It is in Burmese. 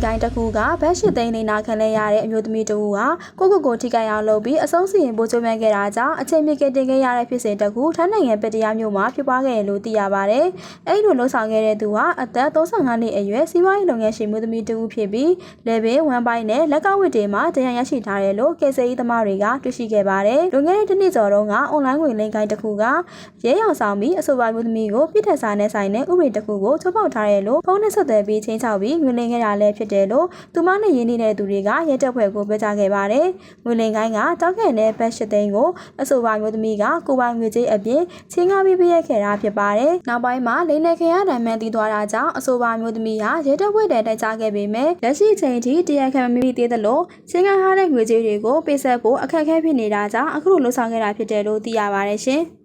တစ်ခုကဗတ်ရှစ်သိန်းနေနာခံလဲရတဲ့အမျိုးသမီးတစ်ဦးဟာကိုကိုကိုထိခိုက်အောင်လုပ်ပြီးအဆုံးစီရင်ပို့ချုံမြခဲ့တာကြောင့်အချိန်မြင့်ကတင်ခဲ့ရတဲ့ဖြစ်စဉ်တစ်ခုထိုင်းနိုင်ငံပတ္တရားမြို့မှာဖြစ်ပွားခဲ့တယ်လို့သိရပါတယ်။အဲဒီလိုလှုပ်ဆောင်ခဲ့တဲ့သူဟာအသက်35နှစ်အရွယ်စီးပွားရေးလုပ်ငန်းရှင်မျိုးသမီးတစ်ဦးဖြစ်ပြီးလေဘင်းဝမ်ပိုင်းနဲ့လက်ကဝတ်တွေမှာတရားရရှိထားတယ်လို့ကယ်ဆယ်ရေးသမားတွေကတွေ့ရှိခဲ့ပါတယ်။လွန်ခဲ့တဲ့တစ်နှစ်ကျော်တုန်းကအွန်လိုင်းငွေလိမ်ကိုင်းတစ်ခုကရဲရောင်ဆောင်ပြီးအဆိုပါမျိုးသမီးကိုပြစ်ထက်စာနဲ့ဆိုင်တဲ့ဥပဒေတစ်ခုကိုချိုးဖောက်ထားတယ်လို့ဖုန်းနဲ့ဆက်သွယ်ပြီးချင်းချောက်ပြီးငွေလိမ်ခဲ့တာလည်းဖြစ်တယ်လို့သူမနဲ့ရင်းနှီးတဲ့သူတွေကရဲတပ်ဖွဲ့ကိုပြောကြားခဲ့ပါတယ်။ငွေလိမ်ကိုင်းကတောက်ခဲတဲ့ဘတ်ရှစ်သိန်းကိုအဆိုပါမျိုးသမီးကကိုပိုင်ငွေကြေးအပြင်ချင်းကားပြီးပြည့်ရခဲ့တာဖြစ်ပါတယ်။နောက်ပိုင်းမှာလိမ်လည်ခင်ရတိုင်မှန်တည်သွားတာကြောင့်အဆိုပါမျိုးသမီးဟာရဲတပ်ဖွဲ့တဲ့တိုက်ကြခဲ့ပေမဲ့လက်ရှိချိန်ထိတရားခံမမိသေးသလိုချင်းကားထားတဲ့ငွေကြေးတွေကိုပေးဆက်ဖို့အခက်အခဲဖြစ်နေတာကြောင့်အခုလိုလှုပ်ဆောင်ခဲ့တာဖြစ်တယ်လို့သိရပါတယ်ရှင်။